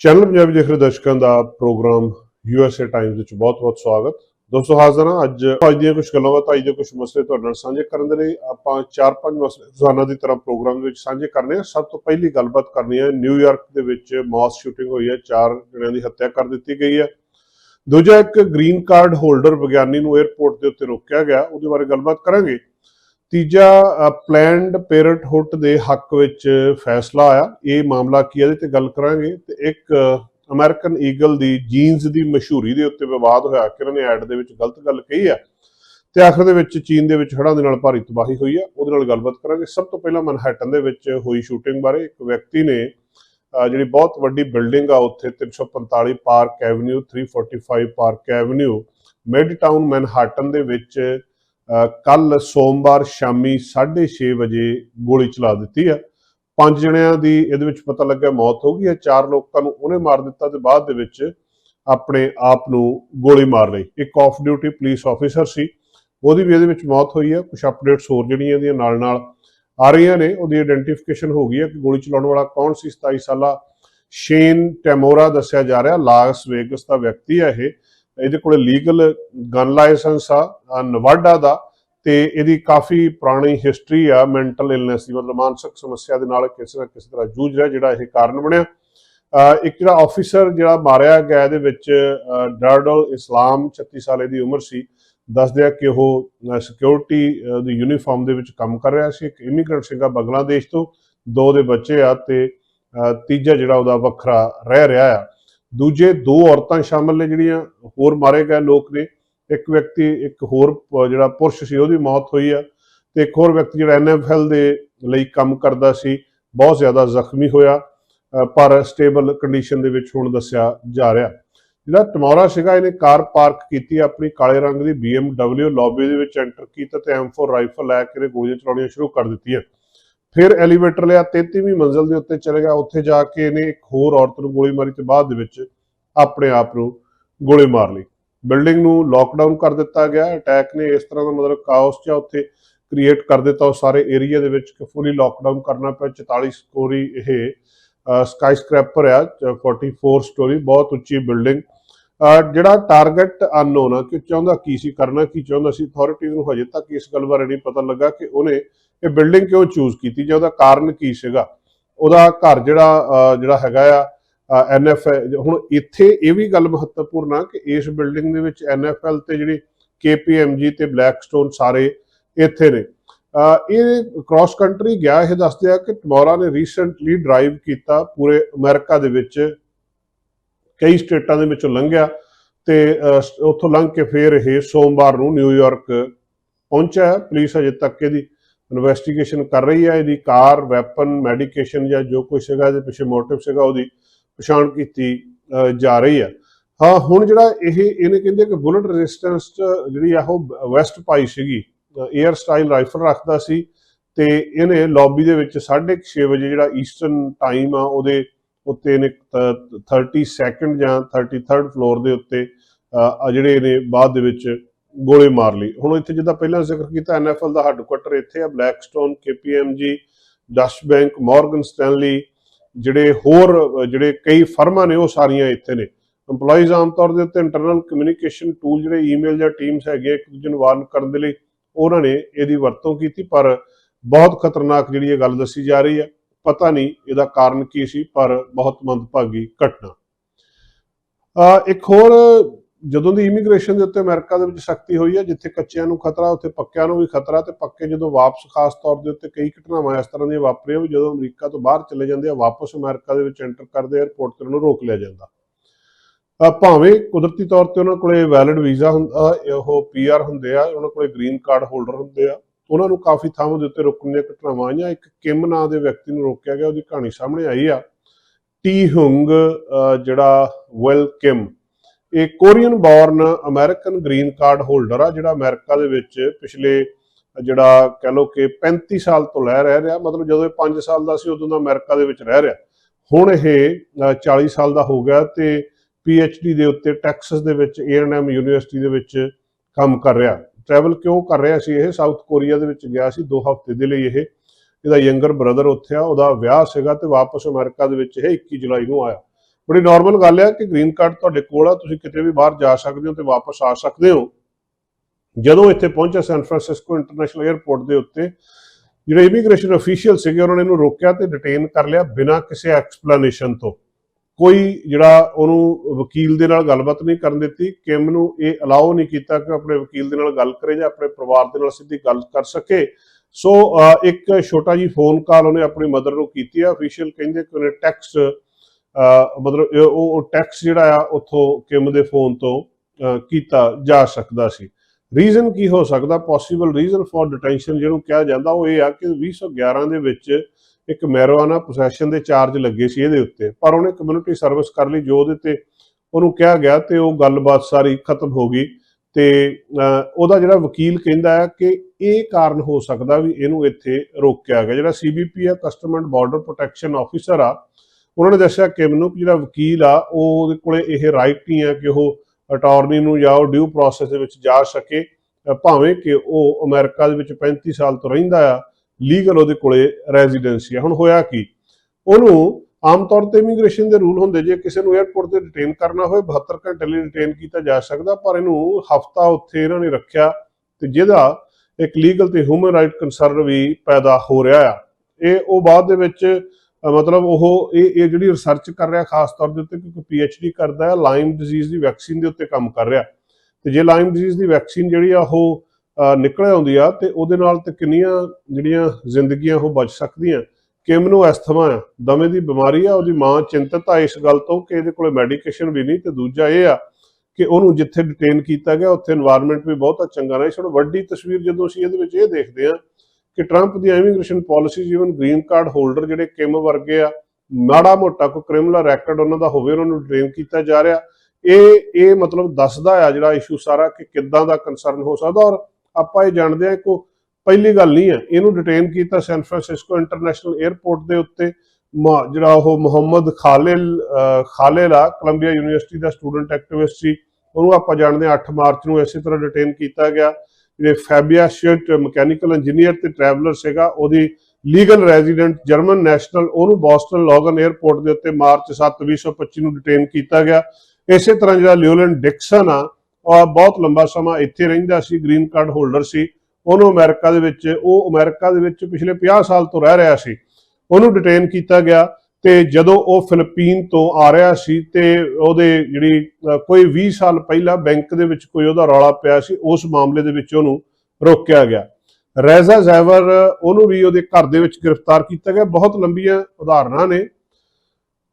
Channel Punjabi ਦੇਖ ਰਹੇ ਦਰਸ਼ਕਾਂ ਦਾ ਪ੍ਰੋਗਰਾਮ ਯੂਐਸਏ ਟਾਈਮਸ ਵਿੱਚ ਬਹੁਤ-ਬਹੁਤ ਸਵਾਗਤ। ਦੋਸਤੋ ਹਾਜ਼ਰ ਹਾਂ ਅੱਜ ਅੱਜ ਦੀਆਂ ਕੁਝ ਗੱਲਾਂ ਬਾਤਾਂ ਅੱਜ ਦੇ ਕੁਝ ਮਸਲੇ ਤੁਹਾਡੇ ਨਾਲ ਸਾਂਝੇ ਕਰਨ ਦੇ ਲਈ। ਆਪਾਂ ਚਾਰ ਪੰਜ ਮਸਲੇ ਰੋਜ਼ਾਨਾ ਦੀ ਤਰ੍ਹਾਂ ਪ੍ਰੋਗਰਾਮ ਦੇ ਵਿੱਚ ਸਾਂਝੇ ਕਰਨੇ ਆ। ਸਭ ਤੋਂ ਪਹਿਲੀ ਗੱਲਬਾਤ ਕਰਨੀ ਹੈ ਨਿਊਯਾਰਕ ਦੇ ਵਿੱਚ ਮਾਸ ਸ਼ੂਟਿੰਗ ਹੋਈ ਹੈ ਚਾਰ ਜਣਿਆਂ ਦੀ ਹੱਤਿਆ ਕਰ ਦਿੱਤੀ ਗਈ ਹੈ ਦੂਜਾ ਇੱਕ ਗ੍ਰੀਨ ਕਾਰਡ ਹੋਲਡਰ ਵਿਗਿਆਨੀ ਨੂੰ 에ਅਰਪੋਰਟ ਦੇ ਉੱਤੇ ਰੋਕਿਆ ਗਿਆ। ਉਹਦੇ ਬਾਰੇ ਗੱਲਬਾਤ ਕਰਾਂਗੇ। ਤੀਜਾ ਪਲੈਨਡ ਪੇਰੈਂਟਹੁੱਡ ਦੇ ਹੱਕ ਵਿੱਚ ਫੈਸਲਾ ਆਇਆ। ਇਹ ਮਾਮਲਾ ਕੀ ਇਹਦੇ ਤੇ ਗੱਲ ਕਰਾਂਗੇ। ਤੇ ਇੱਕ ਅਮਰੀਕਨ ਈਗਲ ਦੀ ਜੀਨਸ ਦੀ ਮਸ਼ਹੂਰੀ ਦੇ ਉੱਤੇ ਵਿਵਾਦ ਹੋਇਆ ਕਿ ਉਹਨਾਂ ਨੇ ਐਡ ਦੇ ਵਿੱਚ ਗਲਤ ਗੱਲ ਕਹੀ ਹੈ ਤੇ ਆਖਰ ਦੇ ਵਿੱਚ ਚੀਨ ਦੇ ਵਿੱਚ ਹੜ੍ਹਾਂ ਦੇ ਨਾਲ ਭਾਰੀ ਤਬਾਹੀ ਹੋਈ ਆ। ਉਹਦੇ ਨਾਲ ਗੱਲਬਾਤ ਕਰਾਂਗੇ। ਸਭ ਤੋਂ ਪਹਿਲਾਂ ਮਨਹੈਟਨ ਦੇ ਵਿੱਚ ਹੋਈ ਸ਼ੂਟਿੰਗ ਬਾਰੇ ਇੱਕ ਵਿਅਕਤੀ ਨੇ ਜਿਹੜੀ ਬਹੁਤ ਵੱਡੀ ਬਿਲਡਿੰਗ ਆ, ਉੱਥੇ 345 park avenue 345 park avenue midtown Manhattan ਦੇ ਵਿੱਚ ਕੱਲ ਸੋਮਵਾਰ ਸ਼ਾਮੀ 6:30 ਵਜੇ ਗੋਲੀ ਚਲਾ ਦਿੱਤੀ ਹੈ। ਪੰਜ ਜਣਿਆਂ ਦੀ ਇਹਦੇ ਵਿੱਚ ਪਤਾ ਲੱਗਾ ਮੌਤ ਹੋ ਗਈ ਹੈ। ਚਾਰ ਲੋਕਾਂ ਨੂੰ ਉਹਨੇ ਮਾਰ ਦਿੱਤਾ ਤੇ ਬਾਅਦ ਦੇ ਵਿੱਚ ਆਪਣੇ ਆਪ ਨੂੰ ਗੋਲੀ ਮਾਰ ਲਈ। ਇੱਕ ਆਫ ਡਿਊਟੀ ਪੁਲਿਸ ਆਫੀਸਰ ਸੀ। ਉਹਦੀ ਵੀ ਇਹਦੇ ਵਿੱਚ ਮੌਤ ਹੋਈ ਹੈ। ਕੁਝ ਅਪਡੇਟਸ ਹੋਰ ਜਿਹੜੀਆਂ ਇਹਦੀਆਂ ਨਾਲ ਨਾਲ ਆ ਰਹੀਆਂ ਨੇ, ਉਹਦੀ ਆਇਡੈਂਟੀਫਿਕੇਸ਼ਨ ਹੋ ਗਈ ਹੈ ਕਿ ਗੋਲੀ ਚਲਾਉਣ ਵਾਲਾ ਕੌਣ ਸੀ। 27 ਸਾਲਾ ਸ਼ੇਨ ਟੈਮੋਰਾ ਦੱਸਿਆ ਜਾ ਰਿਹਾ। ਲਾਸ ਵੇਗਸ ਦਾ ਵਿਅਕਤੀ ਹੈ ਇਹ। ਇਹਦੇ ਕੋਲੇ ਲੀਗਲ ਗਨ ਲਾਇਸੈਂਸ ਆ ਨਵਾਡਾ ਦਾ, ਤੇ ਇਹਦੀ ਕਾਫੀ ਪੁਰਾਣੀ ਹਿਸਟਰੀ ਆ ਮੈਂਟਲ ਇਲਨੈਸ ਦੀ, ਮਤਲਬ ਮਾਨਸਿਕ ਸਮੱਸਿਆ ਦੇ ਨਾਲ ਕਿਸੇ ਨਾ ਕਿਸੇ ਤਰ੍ਹਾਂ ਜੂਝ ਰਿਹਾ, ਜਿਹੜਾ ਇਹ ਕਾਰਨ ਬਣਿਆ। ਇੱਕ ਜਿਹੜਾ ਆਫੀਸਰ ਜਿਹੜਾ ਮਾਰਿਆ ਗਿਆ, ਇਹਦੇ ਵਿੱਚ ਅਹ ਡਰਡਲ ਇਸਲਾਮ 36 ਸਾਲ ਦੀ ਉਮਰ ਸੀ। ਦੱਸਦੇ ਕਿ ਉਹ ਸਿਕਿਉਰਿਟੀ ਦੀ ਯੂਨੀਫਾਰਮ ਦੇ ਵਿੱਚ ਕੰਮ ਕਰ ਰਿਹਾ ਸੀ, ਇੱਕ ਇਮੀਗ੍ਰੈਂਟ ਸੀਗਾ ਬੰਗਲਾਦੇਸ਼ ਤੋਂ, ਦੋ ਦੇ ਬੱਚੇ ਆ ਤੇ ਤੀਜਾ ਜਿਹੜਾ ਉਹਦਾ ਵੱਖਰਾ ਰਹਿ ਰਿਹਾ ਆ। ਦੂਜੇ ਦੋ ਔਰਤਾਂ ਸ਼ਾਮਲ ਨੇ ਜਿਹੜੀਆਂ ਹੋਰ ਮਾਰੇ ਗਏ ਲੋਕ ਨੇ। ਇੱਕ ਵਿਅਕਤੀ, ਇੱਕ ਹੋਰ ਜਿਹੜਾ ਪੁਰਸ਼ ਸੀ, ਉਹਦੀ ਮੌਤ ਹੋਈ ਆ ਤੇ ਇੱਕ ਹੋਰ ਵਿਅਕਤੀ ਜਿਹੜਾ ਐਨਐਫਐਲ ਦੇ ਲਈ ਕੰਮ ਕਰਦਾ ਸੀ, ਬਹੁਤ ਜ਼ਿਆਦਾ ਜ਼ਖਮੀ ਹੋਇਆ ਪਰ ਸਟੇਬਲ ਕੰਡੀਸ਼ਨ ਦੇ ਵਿੱਚ ਹੁਣ ਦੱਸਿਆ ਜਾ ਰਿਹਾ। ਜਿਹੜਾ ਟਮੋਰਾ ਸੀਗਾ, ਇਹਨੇ ਕਾਰ ਪਾਰਕ ਕੀਤੀ, ਆਪਣੀ ਕਾਲੇ ਰੰਗ ਦੀ BMW ਲੌਬੀ ਦੇ ਵਿੱਚ ਐਂਟਰ ਕੀਤਾ ਤੇ M4 ਰਾਈਫਲ ਲੈ ਕੇ ਇਹਨੇ ਗੋਲੀਆਂ ਚਲਾਉਣੀਆਂ ਸ਼ੁਰੂ ਕਰ ਦਿੱਤੀਆਂ। ਫਿਰ ਐਲੀਵੇਟਰ ਲਿਆ 33ਵੀਂ ਮੰਜ਼ਲ ਦੇ ਉੱਤੇ ਚਲੇ ਗਿਆ। ਉੱਥੇ ਜਾ ਕੇ ਇਹਨੇ ਇੱਕ ਹੋਰ ਔਰਤ ਨੂੰ ਗੋਲੀ ਮਾਰੀ ਤੇ ਬਾਅਦ ਦੇ ਵਿੱਚ ਆਪਣੇ ਆਪ ਨੂੰ ਗੋਲੀ ਮਾਰ ਲਈ। ਬਿਲਡਿੰਗ ਨੂੰ ਲੋਕਡਾਊਨ ਕਰ ਦਿੱਤਾ ਗਿਆ। ਅਟੈਕ ਨੇ ਇਸ ਤਰ੍ਹਾਂ ਦਾ ਮਤਲਬ ਕਾਓਸ ਜਿਹਾ ਉੱਥੇ ਕ੍ਰੀਏਟ ਕਰ ਦਿੱਤਾ। ਉਸ ਸਾਰੇ ਏਰੀਆ ਦੇ ਵਿੱਚ ਕਿ ਫੁੱਲੀ ਲੋਕਡਾਊਨ ਕਰਨਾ ਪਿਆ। 44 ਸਟੋਰੀ ਇਹ ਸਕਾਈ ਸਕ੍ਰੈਪਰ ਆ 44 ਸਟੋਰੀ ਬਹੁਤ ਉੱਚੀ ਬਿਲਡਿੰਗ ਜਿਹੜਾ ਟਾਰਗੇਟ ਅਨਨੋਨ ਆ, ਕਿ ਚਾਹੁੰਦਾ ਕੀ ਸੀ, ਕਰਨਾ ਕੀ ਚਾਹੁੰਦਾ ਸੀ ਅਥਾਰਟੀਜ਼ ਨੂੰ ਹਜੇ ਤੱਕ ਇਸ ਗੱਲ ਬਾਰੇ ਨਹੀਂ ਪਤਾ ਲੱਗਾ ਕਿ ਉਹਨੇ ਇਹ ਬਿਲਡਿੰਗ ਕਿਉਂ ਚੂਜ਼ ਕੀਤੀ ਜਾਂ ਉਹਦਾ ਕਾਰਨ ਕੀ ਸੀਗਾ? ਉਹਦਾ ਘਰ ਜਿਹੜਾ ਜਿਹੜਾ ਹੈਗਾ ਆ ਐਨਐਫ ਹੁਣ ਇੱਥੇ ਇਹ ਵੀ ਗੱਲ ਮਹੱਤਵਪੂਰਨ ਆ ਕਿ ਇਸ ਬਿਲਡਿੰਗ ਦੇ ਵਿੱਚ ਐਨਐਫਐਲ ਤੇ ਜਿਹੜੀ ਕੇਪੀਐਮਜੀ ਤੇ ਬਲੈਕਸਟੋਨ ਸਾਰੇ ਇੱਥੇ ਨੇ। ਇਹ ਕ੍ਰਾਸ ਕੰਟਰੀ ਗਿਆ, ਇਹ ਦੱਸਦੇ ਆ ਕਿ ਟਮੋਰਾ ਨੇ ਰੀਸੈਂਟਲੀ ਡਰਾਈਵ ਕੀਤਾ ਪੂਰੇ ਅਮਰੀਕਾ ਦੇ ਵਿੱਚ। ਕਈ ਸਟੇਟਾਂ ਦੇ ਵਿੱਚੋਂ ਲੰਘਿਆ ਤੇ ਉੱਥੋਂ ਲੰਘ ਕੇ ਫਿਰ ਇਹ ਸੋਮਵਾਰ ਨੂੰ ਨਿਊਯਾਰਕ ਪਹੁੰਚਿਆ। ਪੁਲਿਸ ਅਜੇ ਤੱਕ ਇਹਦੀ ਇਨਵੈਸਟੀਗੇਸ਼ਨ ਕਰ ਰਹੀ ਹੈ, ਇਹਦੀ ਕਾਰ, ਵੈਪਨ, ਮੈਡੀਕੇਸ਼ਨ ਜਾਂ ਜੋ ਕੁਛ ਸੀਗਾ ਇਹਦੇ ਪਿੱਛੇ ਮੋਟਿਵ ਸੀਗਾ ਉਹਦੀ ਪਛਾਣ ਕੀਤੀ ਜਾ ਰਹੀ ਹੈ। ਹਾਂ, ਹੁਣ ਜਿਹੜਾ ਇਹ, ਇਹਨੇ ਕਹਿੰਦੇ ਕਿ ਬੁਲਟ ਰੈਜ਼ਿਸਟੈਂਸ ਜਿਹੜੀ ਆ, ਉਹ ਵੈਸਟ ਪਾਈ ਸੀਗੀ 에ਅਰ ਸਟਾਈਲ ਰਾਈਫਲ ਰੱਖਦਾ ਸੀ ਤੇ ਇਹਨੇ ਲੌਬੀ ਦੇ ਵਿੱਚ 6:30 ਵਜੇ ਜਿਹੜਾ ਈਸਟਰਨ ਟਾਈਮ ਆ, ਉਹਦੇ ਉੱਤੇ ਇਹਨੇ ਤ- 30 ਸੈਕਿੰਡ ਜਾਂ 33rd ਫਲੋਰ ਦੇ ਉੱਤੇ ਆ ਜਿਹੜੇ ਇਹਨੇ ਬਾਅਦ ਦੇ ਵਿੱਚ ਗੋਲੀ ਮਾਰ ਲਈ। ਹੁਣ ਇੱਥੇ ਜਿੱਦਾਂ ਪਹਿਲਾਂ ਜ਼ਿਕਰ ਕੀਤਾ ਐਨਐਫਐਲ ਦਾ ਹੈੱਡਕੁਆਟਰ ਇੱਥੇ ਆ Blackstone KPMG Deutsche Bank Morgan Stanley ਜਿਹੜੇ ਹੋਰ, ਜਿਹੜੇ ਕਈ ਫਰਮਾਂ ਨੇ, ਉਹ ਸਾਰੀਆਂ ਇੱਥੇ ਨੇ। EMPLOYEES ਆਮ ਤੌਰ ਦੇ ਉੱਤੇ ਇੰਟਰਨਲ ਕਮਿਊਨੀਕੇਸ਼ਨ ਟੂਲ ਜਿਹੜੇ ਈਮੇਲ ਜਾਂ ਟੀਮਸ ਹੈਗੇ ਇੱਕ ਦੂਜੇ ਨੂੰ ਵਾਰਨ ਕਰਨ ਦੇ ਲਈ ਉਹਨਾਂ ਨੇ ਇਹਦੀ ਵਰਤੋਂ ਕੀਤੀ, ਪਰ ਬਹੁਤ ਖਤਰਨਾਕ ਜਿਹੜੀ ਇਹ ਗੱਲ ਦੱਸੀ ਜਾ ਰਹੀ ਹੈ ਪਤਾ ਨਹੀਂ ਇਹਦਾ ਕਾਰਨ ਕੀ ਸੀ, ਪਰ ਬਹੁਤ ਮੰਦਭਾਗੀ ਘਟਨਾ। ਇੱਕ ਹੋਰ ਜਦੋਂ ਦੀ ਇਮੀਗ੍ਰੇਸ਼ਨ ਦੇ ਉੱਤੇ ਅਮਰੀਕਾ ਦੇ ਵਿੱਚ ਸਖਤੀ ਹੋਈ ਹੈ, ਜਿੱਥੇ ਕੱਚਿਆਂ ਨੂੰ ਖਤਰਾ, ਉੱਥੇ ਪੱਕਿਆਂ ਨੂੰ ਵੀ ਖਤਰਾ ਤੇ ਪੱਕੇ ਜਦੋਂ ਵਾਪਸ ਖਾਸ ਤੌਰ ਦੇ ਉੱਤੇ ਕਈ ਘਟਨਾਵਾਂ ਇਸ ਤਰ੍ਹਾਂ ਦੀਆਂ ਵਾਪਰੀਆਂ ਵੀ ਜਦੋਂ ਅਮਰੀਕਾ ਤੋਂ ਬਾਹਰ ਚਲੇ ਜਾਂਦੇ ਆ, ਵਾਪਸ ਅਮਰੀਕਾ ਦੇ ਵਿੱਚ ਐਂਟਰ ਕਰਦੇ 에ਅਰਪੋਰਟ ਤੇ ਉਹਨਾਂ ਨੂੰ ਰੋਕ ਲਿਆ ਜਾਂਦਾ। ਭਾਵੇਂ ਕੁਦਰਤੀ ਤੌਰ ਤੇ ਉਹਨਾਂ ਕੋਲੇ ਵੈਲਿਡ ਵੀਜ਼ਾ ਹੁੰਦਾ ਉਹ ਪੀਆਰ ਹੁੰਦੇ ਆ, ਉਹਨਾਂ ਕੋਲੇ ਗ੍ਰੀਨ ਕਾਰਡ ਹੋਲਡਰ ਹੁੰਦੇ ਆ, ਉਹਨਾਂ ਨੂੰ ਕਾਫੀ ਥਾਵਾਂ ਦੇ ਉੱਤੇ ਰੋਕਣ ਦੀਆਂ ਘਟਨਾਵਾਂ ਆਈਆਂ। ਇੱਕ ਕਿਮ ਨਾਂ ਦੇ ਵਿਅਕਤੀ ਨੂੰ ਰੋਕਿਆ ਗਿਆ, ਉਹਦੀ ਕਹਾਣੀ ਸਾਹਮਣੇ ਆਈ ਆ। ਟੀ ਹੁੰਗ ਜਿਹੜਾ ਵੈਲ ਕਿਮ ਇਹ Korean born American green card holder ਆ ਜਿਹੜਾ ਅਮਰੀਕਾ ਦੇ ਵਿੱਚ ਪਿਛਲੇ ਜਿਹੜਾ ਕਹ ਲੋ ਕਿ 35 ਸਾਲ ਤੋਂ ਲੈ ਰਹਿ ਰਿਹਾ ਮਤਲਬ ਜਦੋਂ ਇਹ 5 ਸਾਲ ਦਾ ਸੀ ਉਦੋਂ ਦਾ ਅਮਰੀਕਾ ਦੇ ਵਿੱਚ ਰਹਿ ਰਿਹਾ। ਹੁਣ ਇਹ ਅਹ, 40 ਸਾਲ ਦਾ ਹੋ ਗਿਆ ਤੇ ਡੀ ਦੇ ਉੱਤੇ ਟੈਕਸਸ ਦੇ ਵਿੱਚ ਏਐਨਐਮ ਯੂਨੀਵਰਸਿਟੀ ਦੇ ਵਿੱਚ ਕੰਮ ਕਰ ਰਿਹਾ। ਟਰੈਵਲ ਕਿਉਂ ਕਰ ਰਿਹਾ ਸੀ ਇਹ? ਸਾਊਥ ਕੋਰੀਆ ਦੇ ਵਿੱਚ ਗਿਆ ਸੀ 2 ਹਫ਼ਤੇ ਦੇ ਲਈ ਇਹ। ਇਹਦਾ ਯੰਗਰ ਬ੍ਰਦਰ ਉੱਥੇ ਆ ਉਹਦਾ ਵਿਆਹ ਸੀਗਾ ਤੇ ਵਾਪਸ ਅਮਰੀਕਾ ਦੇ ਵਿੱਚ ਇਹ 21 ਜੁਲਾਈ ਨੂੰ ਆਇਆ। ਬੜੀ ਨਾਰਮਲ ਗੱਲ ਹੈ ਕਿ ਗ੍ਰੀਨ ਕਾਰਡ ਤੁਹਾਡੇ ਕੋਲ ਆ, ਤੁਸੀਂ ਕਿਤੇ ਵੀ ਬਾਹਰ ਜਾ ਸਕਦੇ ਹੋ ਤੇ ਵਾਪਸ ਆ ਸਕਦੇ ਹੋ। ਜਦੋਂ ਇੱਥੇ ਪਹੁੰਚਿਆ ਸੈਨ ਫਰਾਂਸਿਸਕੋ ਇੰਟਰਨੈਸ਼ਨਲ 에ਅਰਪੋਰਟ ਦੇ ਉੱਤੇ, ਜਿਹੜੇ ਇਮੀਗ੍ਰੇਸ਼ਨ ਅਫੀਸ਼ੀਅਲ ਸੀਗੇ, ਉਹਨਾਂ ਨੇ ਇਹਨੂੰ ਰੋਕਿਆ ਤੇ ਡਿਟੇਨ ਕਰ ਲਿਆ ਬਿਨਾਂ ਕਿਸੇ ਐਕਸਪਲੇਨੇਸ਼ਨ ਤੋਂ। ਕੋਈ ਜਿਹੜਾ ਉਹਨੂੰ ਵਕੀਲ ਦੇ ਨਾਲ ਗੱਲਬਾਤ ਨਹੀਂ ਕਰਨ ਦਿੱਤੀ ਕਿਮ ਨੂੰ ਇਹ ਅਲਾਉ ਨਹੀਂ ਕੀਤਾ ਕਿ ਆਪਣੇ ਵਕੀਲ ਦੇ ਨਾਲ ਗੱਲ ਕਰੇ ਜਾਂ ਆਪਣੇ ਪਰਿਵਾਰ ਦੇ ਨਾਲ ਸਿੱਧੀ ਗੱਲ ਕਰ ਸਕੇ। ਸੋ ਇੱਕ ਛੋਟਾ ਜੀ ਫੋਨ ਕਾਲ ਉਹਨੇ ਆਪਣੀ ਮਦਰ ਨੂੰ ਕੀਤੀ। ਆ ਅਫੀਸ਼ੀਅਲ ਕਹਿੰਦੇ ਕਿ ਉਹਨੇ ਟੈਕਸਟ ਮਤਲਬ ਉਹ ਟੈਕਸ ਜਿਹੜਾ ਆ, ਉੱਥੋਂ ਕਿਮ ਦੇ ਫੋਨ ਤੋਂ ਕੀਤਾ ਜਾ ਸਕਦਾ ਸੀ। ਰੀਜ਼ਨ ਕੀ ਹੋ ਸਕਦਾ? ਪੋਸੀਬਲ ਰੀਜ਼ਨ ਫॉर ਡਿਟੈਂਸ਼ਨ ਜਿਹਨੂੰ ਕਿਹਾ ਜਾਂਦਾ, ਉਹ ਇਹ ਆ ਕਿ 2011 ਦੇ ਵਿੱਚ ਇੱਕ ਮੈਰਵਾਨਾ ਪੋਸੈਸ਼ਨ ਦੇ ਚਾਰਜ ਲੱਗੇ ਸੀ ਇਹਦੇ ਉੱਤੇ। ਪਰ ਉਹਨੇ ਕਮਿਊਨਿਟੀ ਸਰਵਿਸ ਕਰ ਲਈ, ਜੋ ਉਹਦੇ ਤੇ ਉਹਨੂੰ ਕਿਹਾ ਗਿਆ ਤੇ ਉਹ ਗੱਲਬਾਤ ਸਾਰੀ ਖਤਮ ਹੋ ਗਈ। ਤੇ ਉਹਦਾ ਜਿਹੜਾ ਵਕੀਲ ਕਹਿੰਦਾ ਹੈ ਕਿ ਇਹ ਕਾਰਨ ਹੋ ਸਕਦਾ ਵੀ ਇਹਨੂੰ ਇੱਥੇ ਰੋਕਿਆ ਗਿਆ। ਜਿਹੜਾ ਸੀਬੀਪੀ ਆ custom and border protection officer ਆ ਉਹਨਾਂ ਨੇ ਦੱਸਿਆ ਕਿ ਮੈਨੂੰ ਜਿਹੜਾ ਵਕੀਲ ਆ, ਉਹ ਉਹਦੇ ਕੋਲੇ ਇਹ ਰਾਈਟ ਨਹੀਂ ਹੈ ਕਿ ਉਹ ਅਟਾਰਨੀ ਨੂੰ ਜਾਂ ਉਹ ਡਿਊ ਪ੍ਰੋਸੈਸ ਦੇ ਵਿੱਚ ਜਾ ਸਕੇ ਭਾਵੇਂ ਕਿ ਉਹ ਅਮਰੀਕਾ ਦੇ ਵਿੱਚ 35 ਸਾਲ ਤੋਂ ਰਹਿੰਦਾ ਆ ਲੀਗਲ ਉਹਦੇ ਕੋਲੇ ਰੈਜ਼ੀਡੈਂਸੀ ਆ। ਹੁਣ ਹੋਇਆ ਕੀ? ਉਹਨੂੰ ਆਮ ਤੌਰ ਤੇ ਇਮੀਗ੍ਰੇਸ਼ਨ ਦੇ ਰੂਲ ਹੁੰਦੇ, ਜੇ ਕਿਸੇ ਨੂੰ 에ਅਰਪੋਰਟ ਤੇ ਡਿਟੇਨ ਕਰਨਾ ਹੋਵੇ 72 ਘੰਟੇ ਲਈ ਡਿਟੇਨ ਕੀਤਾ ਜਾ ਸਕਦਾ, ਪਰ ਇਹਨੂੰ ਹਫਤਾ ਉੱਥੇ ਇਹਨਾਂ ਨੇ ਰੱਖਿਆ ਤੇ ਜਿਹਦਾ ਇੱਕ ਲੀਗਲ ਤੇ ਹਿਊਮਨ ਰਾਈਟ ਕੰਸਰਨ ਵੀ ਪੈਦਾ ਹੋ ਰਿਹਾ ਆ। ਇਹ ਉਹ ਬਾਅਦ ਦੇ ਵਿੱਚ ਮਤਲਬ ਉਹ ਇਹ ਇਹ ਜਿਹੜੀ ਰਿਸਰਚ ਕਰ ਰਿਹਾ ਖਾਸ ਤੌਰ ਦੇ ਉੱਤੇ ਕਿਉਂਕਿ ਪੀ ਐਚ ਡੀ ਕਰਦਾ ਹੈ ਲਾਈਮ ਡਿਜ਼ੀਜ਼ ਦੀ ਵੈਕਸੀਨ ਦੇ ਉੱਤੇ ਕੰਮ ਕਰ ਰਿਹਾ। ਤੇ ਜੇ ਲਾਈਮ ਡਿਜ਼ੀਜ਼ ਦੀ ਵੈਕਸੀਨ ਜਿਹੜੀ ਆ ਉਹ ਨਿਕਲ ਆਉਂਦੀ ਆ ਤੇ ਉਹਦੇ ਨਾਲ ਤੇ ਕਿੰਨੀਆਂ ਜਿਹੜੀਆਂ ਜ਼ਿੰਦਗੀਆਂ ਉਹ ਬਚ ਸਕਦੀਆਂ। ਕਿਮ ਨੂੰ ਐਸਥਮਾ ਆ, ਦਮੇ ਦੀ ਬਿਮਾਰੀ ਆ, ਉਹਦੀ ਮਾਂ ਚਿੰਤਤ ਆ, ਇਸ ਗੱਲ ਤੋਂ ਕਿ ਇਹਦੇ ਕੋਲੇ ਮੈਡੀਕੇਸ਼ਨ ਵੀ ਨਹੀਂ ਤੇ ਦੂਜਾ ਇਹ ਆ ਕਿ ਉਹਨੂੰ ਜਿੱਥੇ ਡਿਟੇਨ ਕੀਤਾ ਗਿਆ, ਉੱਥੇ এনवायरमेंट ਵੀ ਬਹੁਤ ਚੰਗਾ ਨਹੀਂ ਛੋੜ ਵੱਡੀ ਤਸਵੀਰ ਜਦੋਂ ਅਸੀਂ ਇਹਦੇ ਵਿੱਚ ਇਹ ਦੇਖਦੇ ਆ ਕਿ ਟਰੰਪ ਦੀ immigration policies even green card holder ਜਿਹੜੇ ਕਿਮ ਵਰਗੇ ਆ ਮਾੜਾ ਮੋਟਾ ਕੋਈ ਕ੍ਰਿਮੀਨਲ ਰੈਕੋਰਡ ਉਹਨਾਂ ਦਾ ਹੋਵੇ ਉਹਨਾਂ ਨੂੰ ਡਿਟੇਨ ਕੀਤਾ ਜਾ ਰਿਹਾ। ਇਹ ਇਹ ਮਤਲਬ ਦੱਸਦਾ ਆ ਜਿਹੜਾ ਇਸ਼ੂ ਸਾਰਾ ਕਿ ਕਿੱਦਾਂ ਦਾ ਕੰਸਰਨ ਹੋ ਸਕਦਾ ਔਰ ਆਪਾਂ ਇਹ ਜਾਣਦੇ ਆ ਕਿ ਪਹਿਲੀ ਗੱਲ ਨਹੀਂ ਹੈ ਇਹਨੂੰ ਡਿਟੇਨ ਕੀਤਾ ਸੈਨ ਫਰਾਂਸਿਸਕੋ ਇੰਟਰਨੈਸ਼ਨਲ 에ਅਰਪੋਰਟ ਦੇ ਉੱਤੇ। ਜਿਹੜਾ ਉਹ ਮੁਹੰਮਦ ਖਾਲਿਲ ਅਹ, ਖਾਲਿਲ ਆ ਕੋਲੰਬੀਆ ਯੂਨੀਵਰਸਿਟੀ ਦਾ ਸਟੂਡੈਂਟ ਐਕਟਿਵਿਸਟ ਸੀ। ਉਹਨੂੰ ਆਪਾਂ ਜਾਣਦੇ ਹਾਂ 8 ਮਾਰਚ ਨੂੰ ਇਸੇ ਤਰ੍ਹਾਂ ਡਿਟੇਨ ਕੀਤਾ ਗਿਆ। ਜਿਹੜੇ ਫੈਬੀਆ ਸ਼ਿਟ ਮਕੈਨੀਕਲ ਇੰਜੀਨੀਅਰ ਤੇ ਟਰੈਵਲਰ ਸੀਗਾ, ਉਹਦੀ ਲੀਗਲ ਰੈਜ਼ੀਡੈਂਟ ਜਰਮਨ ਨੈਸ਼ਨਲ ਉਹਨੂੰ ਬੋਸਟਨ ਲੌਗਨ 에ਅਰਪੋਰਟ ਦੇ ਉੱਤੇ ਮਾਰਚ 7 2025 ਨੂੰ ਡਿਟੇਨ ਕੀਤਾ ਗਿਆ। ਇਸੇ ਤਰ੍ਹਾਂ ਜਿਹੜਾ ਲਿਓਲੈਂਡ ਡਿਕਸਨ ਆ, ਉਹ ਬਹੁਤ ਲੰਬਾ ਸਮਾਂ ਇੱਥੇ ਰਹਿੰਦਾ ਸੀ, ਗ੍ਰੀਨ ਕਾਰਡ ਹੋਲਡਰ ਸੀ। ਉਹਨੂੰ ਅਮਰੀਕਾ ਦੇ ਵਿੱਚ, ਉਹ ਅਮਰੀਕਾ ਦੇ ਵਿੱਚ ਪਿਛਲੇ 50 ਸਾਲ ਤੋਂ ਰਹਿ ਰਿਹਾ ਸੀ। ਉਹਨੂੰ ਡਿਟੇਨ ਕੀਤਾ ਗਿਆ। ਤੇ ਜਦੋਂ ਉਹ ਫਿਲੀਪੀਨ ਤੋਂ ਆ ਰਿਹਾ ਸੀ ਤੇ ਉਹਦੇ ਜਿਹੜੀ ਕੋਈ 20 ਸਾਲ ਪਹਿਲਾਂ ਬੈਂਕ ਦੇ ਵਿੱਚ ਕੋਈ ਉਹਦਾ ਰੌਲਾ ਪਿਆ ਸੀ ਉਸ ਮਾਮਲੇ ਦੇ ਵਿੱਚ ਉਹਨੂੰ ਰੋਕਿਆ ਗਿਆ। ਰੈਜ਼ਾ ਜ਼ੈਵਰ ਉਹਨੂੰ ਵੀ ਉਹਦੇ ਘਰ ਦੇ ਵਿੱਚ ਗ੍ਰਿਫਤਾਰ ਕੀਤਾ ਗਿਆ। ਬਹੁਤ ਲੰਬੀਆਂ ਉਦਾਹਰਨਾਂ ਨੇ।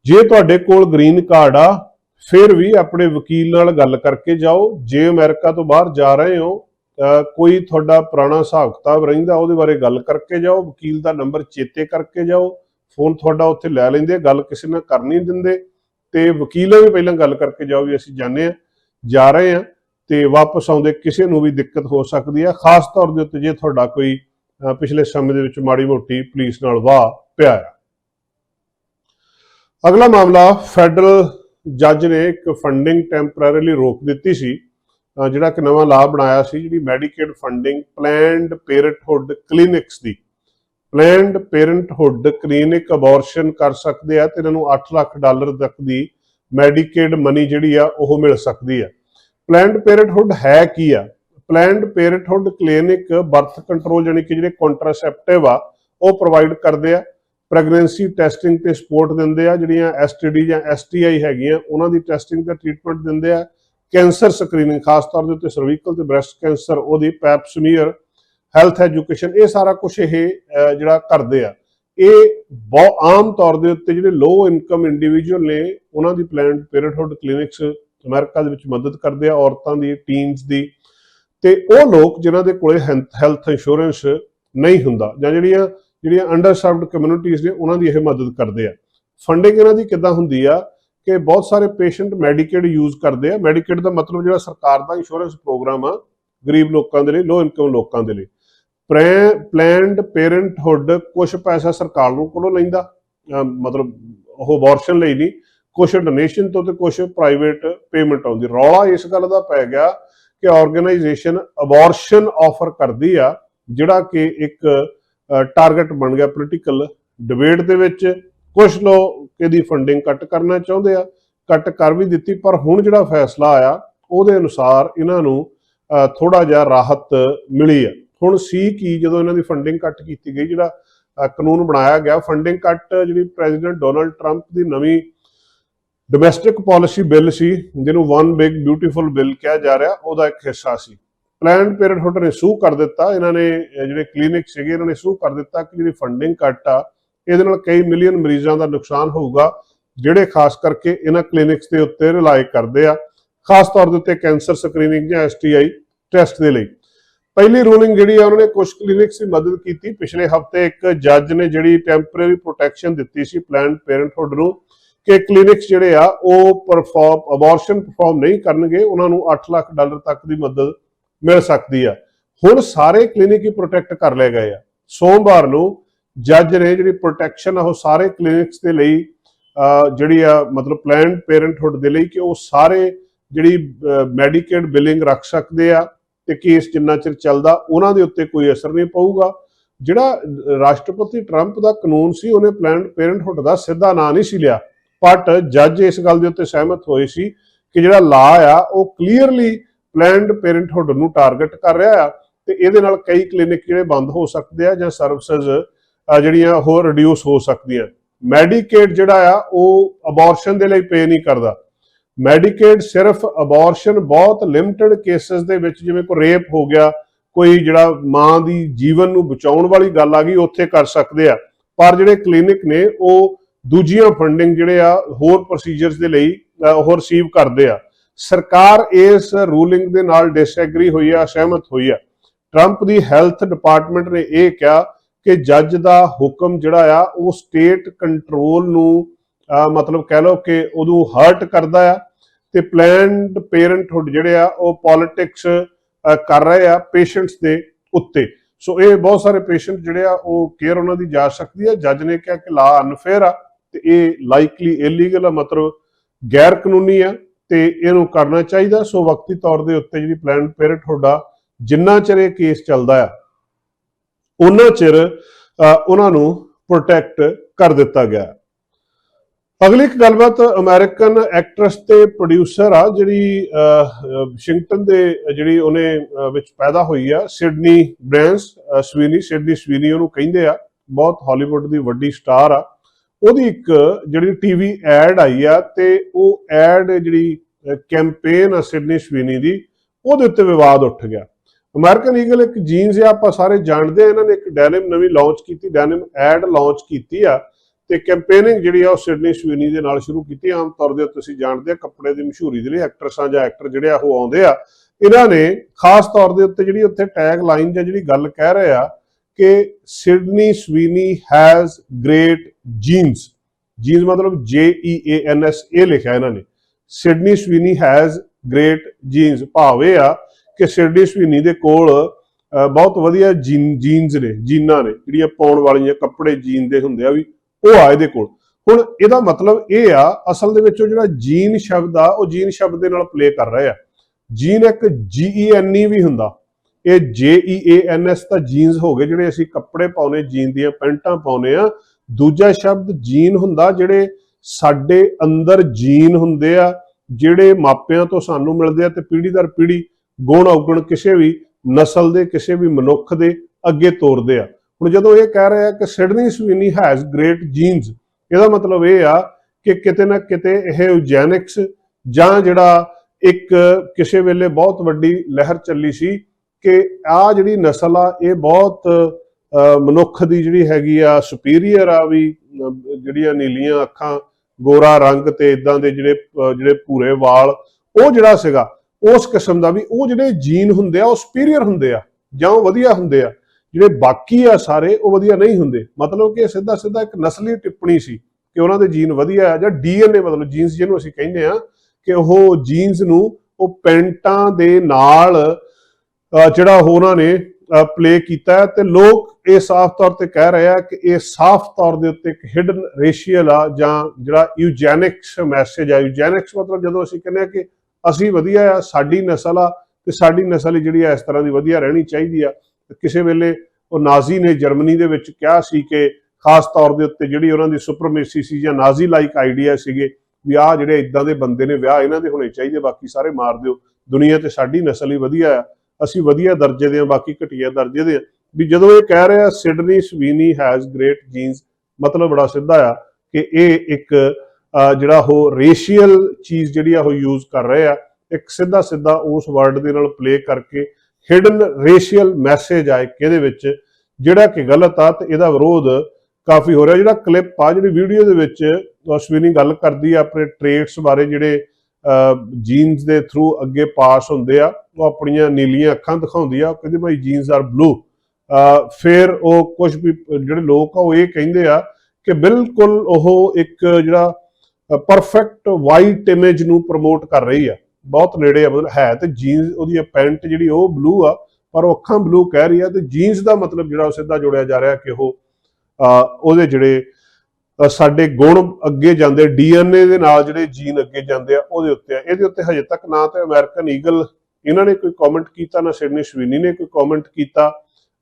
ਜੇ ਤੁਹਾਡੇ ਕੋਲ ਗ੍ਰੀਨ ਕਾਰਡ ਆ ਫਿਰ ਵੀ ਆਪਣੇ ਵਕੀਲ ਨਾਲ ਗੱਲ ਕਰਕੇ ਜਾਓ। ਜੇ ਅਮਰੀਕਾ ਤੋਂ ਬਾਹਰ ਜਾ ਰਹੇ ਹੋ ਅ, ਕੋਈ ਤੁਹਾਡਾ ਪੁਰਾਣਾ ਹਿਸਾਬ ਕਿਤਾਬ ਰਹਿੰਦਾ ਉਹਦੇ ਬਾਰੇ ਗੱਲ ਕਰਕੇ ਜਾਓ। ਵਕੀਲ ਦਾ ਨੰਬਰ ਚੇਤੇ ਕਰਕੇ ਜਾਓ। ਫੋਨ ਤੁਹਾਡਾ ਉੱਥੇ ਲੈ ਲੈਂਦੇ ਗੱਲ ਕਿਸੇ ਨਾਲ ਕਰ ਨਹੀਂ ਦਿੰਦੇ। ਤੇ ਵਕੀਲਾਂ ਵੀ ਪਹਿਲਾਂ ਗੱਲ ਕਰਕੇ ਜਾਓ ਵੀ ਅਸੀਂ ਜਾਣੇ ਆ, ਜਾ ਰਹੇ ਆ, ਤੇ ਵਾਪਸ ਆਉਂਦੇ ਕਿਸੇ ਨੂੰ ਵੀ ਦਿੱਕਤ ਹੋ ਸਕਦੀ ਆ, ਖਾਸ ਤੌਰ ਦੇ ਉੱਤੇ ਜੇ ਤੁਹਾਡਾ ਕੋਈ ਪਿਛਲੇ ਸਮੇਂ ਦੇ ਵਿੱਚ ਮਾੜੀ ਮੋਟੀ ਪੁਲਿਸ ਨਾਲ ਵਾਹ ਪਿਆ ਆ। ਅਗਲਾ ਮਾਮਲਾ, ਫੈਡਰਲ ਜੱਜ ਨੇ ਇੱਕ ਫੰਡਿੰਗ ਟੈਂਪਰੇਰੀਲੀ ਰੋਕ ਦਿੱਤੀ ਸੀ ਜਿਹੜਾ ਕਿ ਨਵਾਂ ਲਾਅ ਬਣਾਇਆ ਸੀ, ਜਿਹੜੀ Medicaid funding Planned Parenthood clinics ਦੀ। ਪਲੈਨਡ ਪੇਰੈਂਟਹੁੱਡ ਕਲੀਨਿਕ ਅਬੋਰਸ਼ਨ ਕਰ ਸਕਦੇ ਆ ਤੇ ਇਹਨਾਂ ਨੂੰ 8 ਲੱਖ ਡਾਲਰ ਤੱਕ ਦੀ ਮੈਡੀਕੇਡ ਮਨੀ ਜਿਹੜੀ ਆ ਉਹ ਮਿਲ ਸਕਦੀ ਆ। ਪਲੈਨਡ ਪੇਰੈਂਟਹੁੱਡ ਹੈ ਕੀ ਆ? Planned parenthood clinic birth control ਯਾਨੀ ਕਿ ਜਿਹੜੇ ਕੰਟਰਾਸੈਪਟਿਵ ਆ, ਉਹ ਪ੍ਰੋਵਾਈਡ ਕਰਦੇ ਆ। ਪ੍ਰੈਗਨੈਂਸੀ ਟੈਸਟਿੰਗ ਤੇ ਸਪੋਰਟ ਦਿੰਦੇ ਆ, ਜਿਹੜੀਆਂ ਐਸਟੀਡੀ ਜਾਂ ਐਸਟੀਆਈ ਹੈਗੀਆਂ, ਉਹਨਾਂ ਦੀ ਟੈਸਟਿੰਗ ਤੇ ਟ੍ਰੀਟਮੈਂਟ ਦਿੰਦੇ ਆ। ਕੈਂਸਰ ਸਕਰੀਨਿੰਗ, ਖਾਸ ਤੌਰ ਦੇ ਉੱਤੇ ਸਰਵੀਕਲ ਤੇ ਬ੍ਰੈਸਟ ਕੈਂਸਰ ਉਹਦੀ ਪੈਪ ਸਮੀਅਰ ਹੈਲਥ ਐਜੂਕੇਸ਼ਨ ਇਹ ਸਾਰਾ ਕੁਝ ਇਹ ਜਿਹੜਾ ਕਰਦੇ ਆ। ਇਹ ਬਹੁਤ ਆਮ ਤੌਰ ਦੇ ਉੱਤੇ ਜਿਹੜੇ ਲੋ ਇਨਕਮ ਇੰਡੀਵਿਜੂਅਲ ਨੇ, ਉਹਨਾਂ ਦੀ ਪਲੈਨਡ ਪੇਰੈਂਟਹੁੱਡ ਕਲੀਨਿਕਸ ਅਮਰੀਕਾ ਦੇ ਵਿੱਚ ਮਦਦ ਕਰਦੇ ਆ, ਔਰਤਾਂ ਦੀ ਟੀਨਸ ਦੀ। ਤੇ ਉਹ ਲੋਕ ਜਿਨ੍ਹਾਂ ਦੇ ਕੋਲੇ ਹੈਲਥ ਇੰਸ਼ੋਰੈਂਸ ਨਹੀਂ ਹੁੰਦਾ, ਜਾਂ ਜਿਹੜੀਆਂ ਜਿਹੜੀਆਂ ਅੰਡਰਸਰਵਡ ਕਮਿਊਨਿਟੀਆਂ ਨੇ, ਉਹਨਾਂ ਦੀ ਇਹ ਮਦਦ ਕਰਦੇ ਆ। ਫੰਡਿੰਗ ਇਹਨਾਂ ਦੀ ਕਿੱਦਾਂ ਹੁੰਦੀ ਆ ਕਿ ਬਹੁਤ ਸਾਰੇ ਪੇਸ਼ੈਂਟ ਮੈਡੀਕੇਡ ਯੂਜ਼ ਕਰਦੇ ਆ। ਮੈਡੀਕੇਡ ਦਾ ਮਤਲਬ ਜਿਹੜਾ ਸਰਕਾਰ ਦਾ ਇੰਸ਼ੋਰੈਂਸ ਪ੍ਰੋਗਰਾਮ ਆ, ਗਰੀਬ ਲੋਕਾਂ ਦੇ ਲਈ ਲੋ ਇਨਕਮ ਲੋਕਾਂ ਦੇ ਲਈ। ਪਲੈਨਡ ਪੇਰੈਂਟਹੁੱਡ ਕੁਝ ਪੈਸਾ ਸਰਕਾਰ ਨੂੰ ਕੋਲੋਂ ਲੈਂਦਾ। ਮਤਲਬ ਉਹ ਅਬੋਰਸ਼ਨ ਲਈ ਨਹੀਂ ਕੁਝ ਡੋਨੇਸ਼ਨ ਤੋਂ ਤੇ ਕੁਝ ਪ੍ਰਾਈਵੇਟ ਪੇਮੈਂਟ ਆਉਂਦੀ। ਰੌਲਾ ਇਸ ਗੱਲ ਦਾ ਪੈ ਗਿਆ ਕਿ ਆਰਗੇਨਾਈਜੇਸ਼ਨ ਅਬੋਰਸ਼ਨ ਆਫਰ ਕਰਦੀ ਆ, ਜਿਹੜਾ ਕਿ ਇੱਕ ਟਾਰਗੇਟ ਬਣ ਗਿਆ ਪੋਲੀਟੀਕਲ ਡਿਬੇਟ ਦੇ ਵਿੱਚ। ਕੁਝ ਲੋਕ ਇਹਦੀ ਫੰਡਿੰਗ ਕੱਟ ਕਰਨਾ ਚਾਹੁੰਦੇ ਆ ਕੱਟ ਕਰ ਵੀ ਦਿੱਤੀ, ਪਰ ਹੁਣ ਜਿਹੜਾ ਫੈਸਲਾ ਆਇਆ, ਉਹਦੇ ਅਨੁਸਾਰ ਇਹਨਾਂ ਨੂੰ ਥੋੜਾ ਜਿਹਾ ਰਾਹਤ ਮਿਲੀ ਆ। ਹੁਣ ਸੀ ਕੀ ਜਦੋਂ ਇਹਨਾਂ ਦੀ ਫੰਡਿੰਗ ਕੱਟ ਕੀਤੀ ਗਈ, ਜਿਹੜਾ ਕਾਨੂੰਨ ਬਣਾਇਆ ਗਿਆ ਫੰਡਿੰਗ ਕੱਟ ਜਿਹੜੀ ਪ੍ਰੈਜ਼ੀਡੈਂਟ ਡੋਨਲਡ ਟਰੰਪ ਦੀ ਨਵੀਂ ਡੋਮੈਸਟਿਕ ਪਾਲਿਸੀ ਬਿੱਲ ਸੀ, ਜਿਹਨੂੰ ਵਨ ਬਿਗ ਬਿਊਟੀਫੁਲ ਬਿੱਲ ਕਿਹਾ ਜਾ ਰਿਹਾ, ਉਹਦਾ ਇੱਕ ਹਿੱਸਾ ਸੀ। ਪਲਾਨਡ ਪੇਰੈਂਟਹੁੱਡ ਨੇ ਸੂ ਕਰ ਦਿੱਤਾ, ਇਹਨਾਂ ਨੇ ਜਿਹੜੇ ਕਲੀਨਿਕ ਸੀਗੇ, ਇਹਨਾਂ ਨੇ ਸੂ ਕਰ ਦਿੱਤਾ ਕਿ ਜਿਹੜੀ ਫੰਡਿੰਗ ਕੱਟ ਆ, ਇਹਦੇ ਨਾਲ ਕਈ ਮਿਲੀਅਨ ਮਰੀਜ਼ਾਂ ਦਾ ਨੁਕਸਾਨ ਹੋਊਗਾ, ਜਿਹੜੇ ਖਾਸ ਕਰਕੇ ਇਹਨਾਂ ਕਲੀਨਿਕਸ ਦੇ ਉੱਤੇ ਰਿਲਾਈ ਕਰਦੇ ਆ, ਖਾਸ ਤੌਰ ਦੇ ਉੱਤੇ ਕੈਂਸਰ ਸਕਰੀਨਿੰਗ ਜਾਂ ਐਸਟੀਆਈ ਟੈਸਟ ਦੇ ਲਈ। ਪਹਿਲੀ ਰੂਲਿੰਗ ਜਿਹੜੀ ਆ, ਉਹਨਾਂ ਨੇ ਕੁਝ ਕਲੀਨਿਕਸ ਦੀ ਮਦਦ ਕੀਤੀ। ਪਿਛਲੇ ਹਫ਼ਤੇ ਇੱਕ ਜੱਜ ਨੇ ਜਿਹੜੀ ਟੈਂਪਰੇਰੀ ਪ੍ਰੋਟੈਕਸ਼ਨ ਦਿੱਤੀ ਸੀ ਪਲਾਨਡ ਪੇਰੈਂਟਹੁੱਡ ਨੂੰ ਕਿ ਕਲੀਨਿਕਸ ਜਿਹੜੇ ਆ, ਉਹ ਪਰਫਾਰਮ ਅਬੋਰਸ਼ਨ ਪਰਫਾਰਮ ਨਹੀਂ ਕਰਨਗੇ। ਉਹਨਾਂ ਨੂੰ 8 ਲੱਖ ਡਾਲਰ ਤੱਕ ਦੀ ਮਦਦ ਮਿਲ ਸਕਦੀ ਆ। ਹੁਣ ਸਾਰੇ ਕਲੀਨਿਕ ਹੀ ਪ੍ਰੋਟੈਕਟ ਕਰ ਲਏ ਗਏ ਆ। ਸੋਮਵਾਰ ਨੂੰ ਜੱਜ ਨੇ ਜਿਹੜੀ ਪ੍ਰੋਟੈਕਸ਼ਨ ਆ, ਉਹ ਸਾਰੇ ਕਲੀਨਿਕਸ ਦੇ ਲਈ ਜਿਹੜੀ ਆ, ਮਤਲਬ ਪਲਾਨਡ ਪੇਰੈਂਟਹੁੱਡ ਦੇ ਲਈ ਕਿ ਉਹ ਸਾਰੇ ਜਿਹੜੀ ਮੈਡੀਕੇਡ ਬਿਲਿੰਗ ਰੱਖ ਸਕਦੇ ਆ। ਤੇ ਕੇਸ ਜਿੰਨਾ ਚਿਰ ਚੱਲਦਾ, ਉਹਨਾਂ ਦੇ ਉੱਤੇ ਕੋਈ ਅਸਰ ਨਹੀਂ ਪਊਗਾ। ਜਿਹੜਾ ਰਾਸ਼ਟਰਪਤੀ ਟਰੰਪ ਦਾ ਕਾਨੂੰਨ ਸੀ, ਉਹਨੇ ਪਲਾਨਡ ਪੇਰੈਂਟਹੁੱਡ ਦਾ ਸਿੱਧਾ ਨਾਂ ਨਹੀਂ ਸੀ ਲਿਆ। ਬਟ ਜੱਜ ਇਸ ਗੱਲ ਦੇ ਉੱਤੇ ਸਹਿਮਤ ਹੋਏ ਸੀ ਕਿ ਜਿਹੜਾ ਲਾ ਆ, ਉਹ ਕਲੀਅਰਲੀ ਪਲਾਨਡ ਪੇਰੈਂਟਹੁੱਡ ਨੂੰ ਟਾਰਗੇਟ ਕਰ ਰਿਹਾ ਆ ਤੇ ਇਹਦੇ ਨਾਲ ਕਈ ਕਲੀਨਿਕ ਜਿਹੜੇ ਬੰਦ ਹੋ ਸਕਦੇ ਆ ਜਾਂ ਸਰਵਿਸਿਜ਼ ਜਿਹੜੀਆਂ ਹੋਰ ਰਿਡਿਊਸ ਹੋ ਸਕਦੀਆਂ। ਮੈਡੀਕੇਟ ਜਿਹੜਾ ਆ, ਉਹ ਅਬੋਰਸ਼ਨ ਦੇ ਲਈ ਪੇ ਨਹੀਂ ਕਰਦਾ। ਮੈਡੀਕੇਡ ਸਿਰਫ ਅਬੋਰਸ਼ਨ ਬਹੁਤ ਲਿਮਟਿਡ ਕੇਸਸ ਦੇ ਵਿੱਚ ਜਿਵੇਂ ਕੋਈ ਰੇਪ ਹੋ ਗਿਆ, ਕੋਈ ਜਿਹੜਾ ਮਾਂ ਦੀ ਜੀਵਨ ਨੂੰ ਬਚਾਉਣ ਵਾਲੀ ਗੱਲ ਆ ਗਈ, ਉੱਥੇ ਕਰ ਸਕਦੇ ਆ। ਪਰ ਜਿਹੜੇ ਕਲੀਨਿਕ ਨੇ, ਉਹ ਦੂਜੀਆਂ ਫੰਡਿੰਗ ਜਿਹੜੇ ਆ, ਹੋਰ ਪ੍ਰੋਸੀਜਰਸ ਦੇ ਲਈ ਉਹ ਰਿਸੀਵ ਕਰਦੇ ਆ। ਸਰਕਾਰ ਇਸ ਰੂਲਿੰਗ ਦੇ ਨਾਲ ਡਿਸਐਗਰੀ ਹੋਈ ਆ, ਸਹਿਮਤ ਹੋਈ ਆ। ਟਰੰਪ ਦੀ ਹੈਲਥ ਡਿਪਾਰਟਮੈਂਟ ਨੇ ਇਹ ਕਿਹਾ ਕਿ ਜੱਜ ਦਾ ਹੁਕਮ ਜਿਹੜਾ ਆ, ਉਹ ਸਟੇਟ ਕੰਟਰੋਲ ਨੂੰ ਮਤਲਬ ਕਹਿ ਲਓ ਕਿ ਉਹਨੂੰ ਹਰਟ ਕਰਦਾ ਆ ਤੇ ਪਲਾਨਡ ਪੇਰੈਂਟਹੁੱਡ ਜਿਹੜੇ ਆ ਉਹ ਪੋਲਿਟਿਕਸ ਕਰ ਰਹੇ ਆ ਪੇਸ਼ੈਂਟਸ ਦੇ ਉੱਤੇ। ਸੋ ਇਹ ਬਹੁਤ ਸਾਰੇ ਪੇਸ਼ੈਂਟ ਜਿਹੜੇ ਆ ਉਹ ਕੇਅਰ ਉਹਨਾਂ ਦੀ ਜਾ ਸਕਦੀ ਆ। ਜੱਜ ਨੇ ਕਿਹਾ ਕਿ ਲਾ ਅਨਫੇਅਰ ਆ ਤੇ ਇਹ ਲਾਈਕਲੀ ਇਲੀਗਲ ਆ ਮਤਲਬ ਗੈਰ ਕਾਨੂੰਨੀ ਆ ਤੇ ਇਹਨੂੰ ਕਰਨਾ ਚਾਹੀਦਾ। ਸੋ ਵਕਤੀ ਤੌਰ ਦੇ ਉੱਤੇ ਜਿਹੜੀ ਪਲਾਨਡ ਪੇਰੈਂਟਹੁੱਡ ਆ ਜਿੰਨਾ ਚਿਰ ਇਹ ਕੇਸ ਚੱਲਦਾ ਆ ਉਹਨਾਂ ਚਿਰ ਅ, ਉਹਨਾਂ ਨੂੰ ਪ੍ਰੋਟੈਕਟ ਕਰ ਦਿੱਤਾ ਗਿਆ। ਅਗਲੀ ਇੱਕ ਗੱਲਬਾਤ ਅਮਰੀਕਨ ਐਕਟਰਸ ਤੇ ਪ੍ਰੋਡਿਊਸਰ ਆ ਜਿਹੜੀ ਅ, ਵਾਸ਼ਿੰਗਟਨ ਦੇ ਜਿਹੜੀ ਉਹਨੇ ਵਿੱਚ ਪੈਦਾ ਹੋਈ ਆ ਸਿਡਨੀ ਬ੍ਰੈਂਸ ਸਵੀਨੀ ਸਿਡਨੀ ਸਵੀਨੀ ਉਹਨੂੰ ਕਹਿੰਦੇ ਆ ਬਹੁਤ ਹਾਲੀਵੁੱਡ ਦੀ ਵੱਡੀ ਸਟਾਰ ਆ। ਉਹਦੀ ਇੱਕ ਜਿਹੜੀ ਟੀਵੀ ਐਡ ਆਈ ਆ ਤੇ ਉਹ ਐਡ ਜਿਹੜੀ ਕੈਂਪੇਨ ਆ ਸਿਡਨੀ ਸਵੀਨੀ ਦੀ ਉਹਦੇ ਉੱਤੇ ਵਿਵਾਦ ਉੱਠ ਗਿਆ। ਅਮਰੀਕਨ ਈਗਲ ਇੱਕ ਜੀਨਸ ਆ ਆਪਾਂ ਸਾਰੇ ਜਾਣਦੇ ਆ ਇਹਨਾਂ ਨੇ ਇੱਕ ਡੈਨਿਮ ਨਵੀਂ ਲਾਂਚ ਕੀਤੀ ਡੈਨਿਮ ਐਡ ਲਾਂਚ ਕੀਤੀ ਆ। ਤੇ ਕੈਂਪੇਨਿੰਗ ਜਿਹੜੀ ਆ ਉਹ ਸਿਡਨੀ ਸਵੀਨੀ ਦੇ ਨਾਲ ਸ਼ੁਰੂ ਕੀਤੀ। ਆਮ ਤੌਰ ਦੇ ਉੱਤੇ ਤੁਸੀਂ ਜਾਣਦੇ ਆ ਕੱਪੜੇ ਦੀ ਮਸ਼ਹੂਰੀ ਦੇ ਲਈ ਐਕਟਰਸਾਂ ਜਾਂ ਐਕਟਰ ਜਿਹੜੇ ਆ ਉਹ ਆਉਂਦੇ ਆ। ਇਹਨਾਂ ਨੇ ਖਾਸ ਤੌਰ ਦੇ ਉੱਤੇ ਜਿਹੜੀ ਉੱਥੇ ਟੈਗ ਲਾਈਨ ਜਾਂ ਜਿਹੜੀ ਗੱਲ ਕਹਿ ਰਹੇ ਆ ਕਿ Sydney Sweeney has great jeans jeans ਮਤਲਬ J E A N S, ਇਹ ਲਿਖਿਆ ਇਹਨਾਂ ਨੇ। Sydney Sweeney has great jeans ਭਾਵੇਂ ਆ ਕਿ ਸਿਡਨੀ ਸਵੀਨੀ ਦੇ ਕੋਲ ਬਹੁਤ ਵਧੀਆ ਜੀਨ ਜੀਨਸ ਨੇ, ਜੀਨਾਂ ਨੇ, ਜਿਹੜੀਆਂ ਪਾਉਣ ਵਾਲੀਆਂ ਕੱਪੜੇ, ਜੀਨ ਦੇ ਹੁੰਦੇ ਆ ਵੀ ਉਹ ਆ ਇਹਦੇ ਕੋਲ। ਹੁਣ ਇਹਦਾ ਮਤਲਬ ਇਹ ਆ, ਅਸਲ ਦੇ ਵਿੱਚ ਉਹ ਜਿਹੜਾ ਜੀਨ ਸ਼ਬਦ ਆ, ਉਹ ਜੀਨ ਸ਼ਬਦ ਦੇ ਨਾਲ ਪਲੇ ਕਰ ਰਹੇ ਆ। ਜੀਨ ਇੱਕ G E N E ਵੀ ਹੁੰਦਾ। ਇਹ J E A N S ਤਾਂ ਜੀਨਸ ਹੋ ਗਏ, ਜਿਹੜੇ ਅਸੀਂ ਕੱਪੜੇ ਪਾਉਨੇ, ਜੀਨ ਦੀਆਂ ਪੈਂਟਾਂ ਪਾਉਨੇ ਆ। ਦੂਜਾ ਸ਼ਬਦ ਜੀਨ ਹੁੰਦਾ, ਜਿਹੜੇ ਸਾਡੇ ਅੰਦਰ ਜੀਨ ਹੁੰਦੇ ਆ, ਜਿਹੜੇ ਮਾਪਿਆਂ ਤੋਂ ਸਾਨੂੰ ਮਿਲਦੇ ਆ ਤੇ ਪੀੜ੍ਹੀ ਦਰ ਪੀੜ੍ਹੀ ਗੁਣ ਔਗਣ ਕਿਸੇ ਵੀ ਨਸਲ ਦੇ, ਕਿਸੇ ਵੀ ਮਨੁੱਖ ਦੇ ਅੱਗੇ ਤੋਰਦੇ ਆ। ਹੁਣ ਜਦੋਂ ਇਹ ਕਹਿ ਰਿਹਾ ਕਿ Sydney Sweeney has great jeans ਇਹਦਾ ਮਤਲਬ ਇਹ ਆ ਕਿ ਕਿਤੇ ਨਾ ਕਿਤੇ ਇਹ ਯੂਜੈਨਿਕਸ ਜਾਂ ਜਿਹੜਾ ਇੱਕ ਕਿਸੇ ਵੇਲੇ ਬਹੁਤ ਵੱਡੀ ਲਹਿਰ ਚੱਲੀ ਸੀ ਕਿ ਆ ਜਿਹੜੀ ਨਸਲ ਆ, ਇਹ ਬਹੁਤ ਮਨੁੱਖ ਦੀ ਜਿਹੜੀ ਹੈਗੀ ਆ ਸੁਪੀਰੀਅਰ ਆ ਵੀ ਜਿਹੜੀਆਂ ਨੀਲੀਆਂ ਅੱਖਾਂ, ਗੋਰਾ ਰੰਗ ਤੇ ਇਦਾਂ ਦੇ ਜਿਹੜੇ ਜਿਹੜੇ ਭੂਰੇ ਵਾਲ, ਉਹ ਜਿਹੜਾ ਸੀਗਾ, ਉਸ ਕਿਸਮ ਦਾ ਵੀ, ਉਹ ਜਿਹੜੇ ਜੀਨ ਹੁੰਦੇ ਆ, ਉਹ ਸੁਪੀਰੀਅਰ ਹੁੰਦੇ ਆ ਜਾਂ ਉਹ ਵਧੀਆ ਹੁੰਦੇ ਆ। ਜਿਹੜੇ ਬਾਕੀ ਆ ਸਾਰੇ, ਉਹ ਵਧੀਆ ਨਹੀਂ ਹੁੰਦੇ। ਮਤਲਬ ਕਿ ਸਿੱਧਾ ਸਿੱਧਾ ਇੱਕ ਨਸਲੀ ਟਿੱਪਣੀ ਸੀ ਕਿ ਉਹਨਾਂ ਦੇ ਜੀਨ ਵਧੀਆ ਆ ਜਾਂ ਡੀਐਨਏ ਮਤਲਬ ਜੀਨਸ ਜਿਹਨੂੰ ਅਸੀਂ ਕਹਿੰਦੇ ਆ ਕਿ ਉਹ ਜੀਨਸ ਨੂੰ ਉਹ ਪੈਂਟਾਂ ਦੇ ਨਾਲ ਜਿਹੜਾ ਉਹ ਉਹਨਾਂ ਨੇ ਪਲੇ ਕੀਤਾ ਹੈ ਤੇ ਲੋਕ ਇਹ ਸਾਫ਼ ਤੌਰ ਤੇ ਕਹਿ ਰਹੇ ਆ ਕਿ ਇਹ ਸਾਫ਼ ਤੌਰ ਦੇ ਉੱਤੇ ਇੱਕ ਹਿਡਨ ਰੇਸ਼ੀਅਲ ਆ ਜਾਂ ਜਿਹੜਾ ਯੂਜੈਨਿਕਸ ਮੈਸੇਜ ਆ। ਯੂਜੈਨਿਕਸ ਮਤਲਬ ਜਦੋਂ ਅਸੀਂ ਕਹਿੰਦੇ ਆ ਕਿ ਅਸੀਂ ਵਧੀਆ ਆ, ਸਾਡੀ ਨਸਲ ਆ ਤੇ ਸਾਡੀ ਨਸਲ ਹੀ ਜਿਹੜੀ ਆ ਇਸ ਤਰ੍ਹਾਂ ਦੀ ਵਧੀਆ ਰਹਿਣੀ ਚਾਹੀਦੀ ਆ। ਕਿਸੇ ਵੇਲੇ ਉਹ ਨਾਜ਼ੀ ਨੇ ਜਰਮਨੀ ਦੇ ਵਿੱਚ ਕਿਹਾ ਸੀ ਕਿ ਖਾਸ ਤੌਰ ਦੇ ਉੱਤੇ ਜਿਹੜੀ ਉਹਨਾਂ ਦੀ ਸੁਪਰਮੇਸੀ ਸੀ ਜਾਂ ਨਾਜ਼ੀ ਲਾਈਕ ਆਈਡੀਆ ਸੀਗੇ ਵੀ ਆਹ ਜਿਹੜੇ ਇਦਾਂ ਦੇ ਬੰਦੇ ਨੇ ਵਿਆਹ ਇਹਨਾਂ ਦੇ ਹੋਣੇ ਚਾਹੀਦੇ ਬਾਕੀ ਸਾਰੇ ਮਾਰ ਦਿਓ। ਦੁਨੀਆ ਤੇ ਸਾਡੀ ਨਸਲ ਹੀ ਵਧੀਆ ਆ। ਅਸੀਂ ਵਧੀਆ ਦਰਜੇ ਦੇ ਆ ਬਾਕੀ ਘਟੀਆ ਦਰਜੇ ਦੇ ਆ। ਵੀ ਜਦੋਂ ਇਹ ਕਹਿ ਰਿਹਾ Sydney Sweeney has great jeans ਮਤਲਬ ਬੜਾ ਸਿੱਧਾ ਆ ਕਿ ਇਹ ਇੱਕ ਅਹ, ਜਿਹੜਾ ਉਹ ਰੇਸ਼ੀਅਲ ਚੀਜ਼ ਜਿਹੜੀ ਆ ਉਹ ਯੂਜ਼ ਕਰ ਰਹੇ ਆ। ਇੱਕ ਸਿੱਧਾ ਸਿੱਧਾ ਉਸ ਵਰਡ ਦੇ ਨਾਲ ਪਲੇ ਕਰਕੇ ਹਿਡਨ ਰੇਸ਼ੀਅਲ ਮੈਸੇਜ ਆ ਇੱਕ, ਇਹਦੇ ਵਿੱਚ ਜਿਹੜਾ ਕਿ ਗਲਤ ਆ ਤੇ ਇਹਦਾ ਵਿਰੋਧ ਕਾਫੀ ਹੋ ਰਿਹਾ। ਜਿਹੜਾ ਕਲਿੱਪ ਆ, ਜਿਹੜੀ ਵੀਡੀਓ ਦੇ ਵਿੱਚ ਅਸ਼ਵਿਨੀ ਗੱਲ ਕਰਦੀ ਆ ਆਪਣੇ ਟ੍ਰੇਟਸ ਬਾਰੇ, ਜਿਹੜੇ ਜੀਨਸ ਦੇ ਥਰੂ ਅੱਗੇ ਪਾਸ ਹੁੰਦੇ ਆ, ਉਹ ਆਪਣੀਆਂ ਨੀਲੀਆਂ ਅੱਖਾਂ ਦਿਖਾਉਂਦੀ ਆ, ਉਹ ਕਹਿੰਦੀ ਭਾਈ ਜੀਨਸ ਆਰ ਬਲੂ ਫਿਰ ਉਹ ਕੁਝ ਵੀ, ਜਿਹੜੇ ਲੋਕ ਆ, ਉਹ ਇਹ ਕਹਿੰਦੇ ਆ ਕਿ ਬਿਲਕੁਲ ਉਹ ਇੱਕ ਜਿਹੜਾ ਪਰਫੈਕਟ ਵਾਈਟ ਇਮੇਜ ਨੂੰ ਪ੍ਰਮੋਟ ਕਰ ਰਹੀ ਆ। ਬਹੁਤ ਨੇੜੇ ਆ ਮਤਲਬ ਹੈ ਤੇ ਜੀਨਸ ਉਹਦੀ ਪੈਂਟ ਜਿਹੜੀ ਉਹ ਬਲੂ ਆ ਪਰ ਉਹ ਅੱਖਾਂ ਬਲੂ ਕਹਿ ਰਹੀ ਆ ਤੇ ਜੀਨਸ ਦਾ ਮਤਲਬ ਜਿਹੜਾ ਉਹ ਸਿੱਧਾ ਜੋੜਿਆ ਜਾ ਰਿਹਾ ਕਿ ਉਹ ਉਹਦੇ ਜਿਹੜੇ ਸਾਡੇ ਗੁਣ ਅੱਗੇ ਜਾਂਦੇ ਡੀਐਨਏ ਦੇ ਨਾਲ ਜਿਹੜੇ ਜੀਨ ਅੱਗੇ ਜਾਂਦੇ ਆ ਉਹਦੇ ਉੱਤੇ ਆ। ਇਹਦੇ ਉੱਤੇ ਹਜੇ ਤੱਕ ਨਾ ਤੇ ਅਮਰੀਕਨ ਈਗਲ ਇਹਨਾਂ ਨੇ ਕੋਈ ਕਮੈਂਟ ਕੀਤਾ ਨਾ ਸਿਡਨੀ ਸ਼ਵੀਨੀ ਨੇ ਕੋਈ ਕਮੈਂਟ ਕੀਤਾ